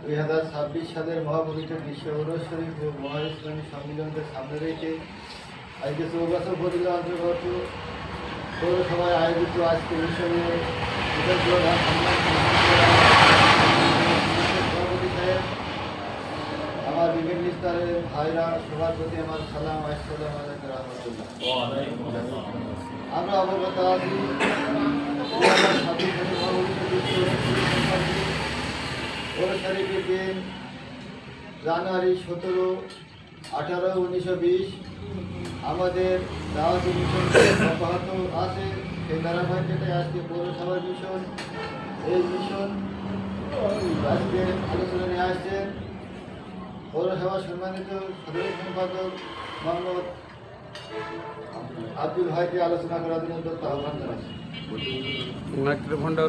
দুই হাজার ছাব্বিশ সালের বিশ্ব সামনে পৌরসভায় আয়োজিত আজকে আমার বিভিন্ন স্তরের ভাইরা সবার প্রতি আমার সালাম, আসসালাম আমরা অবগত আছি দুই হাজার ছাব্বিশ সালের মহাপবিত্র বিশ্ব উরস শরীফ সম্পর্কে শরীফের দিন, জানুয়ারি সতেরো, আঠারো, উনিশশো বিশ। আমাদের দাওয়াতি মিশন অব্যাহত আছে। সেই ধারাবাহিকতায় আজকে পৌরসভার মিশন, এই মিশন আজকে আলোচনা নিয়ে আসছেন পৌরসভার সম্মানিত সাধারণ সম্পাদক মোহাম্মদ আব্দুল ভাইকে আলোচনা করার জন্য আহ্বান জানাচ্ছি। মাইক্রোফোনটা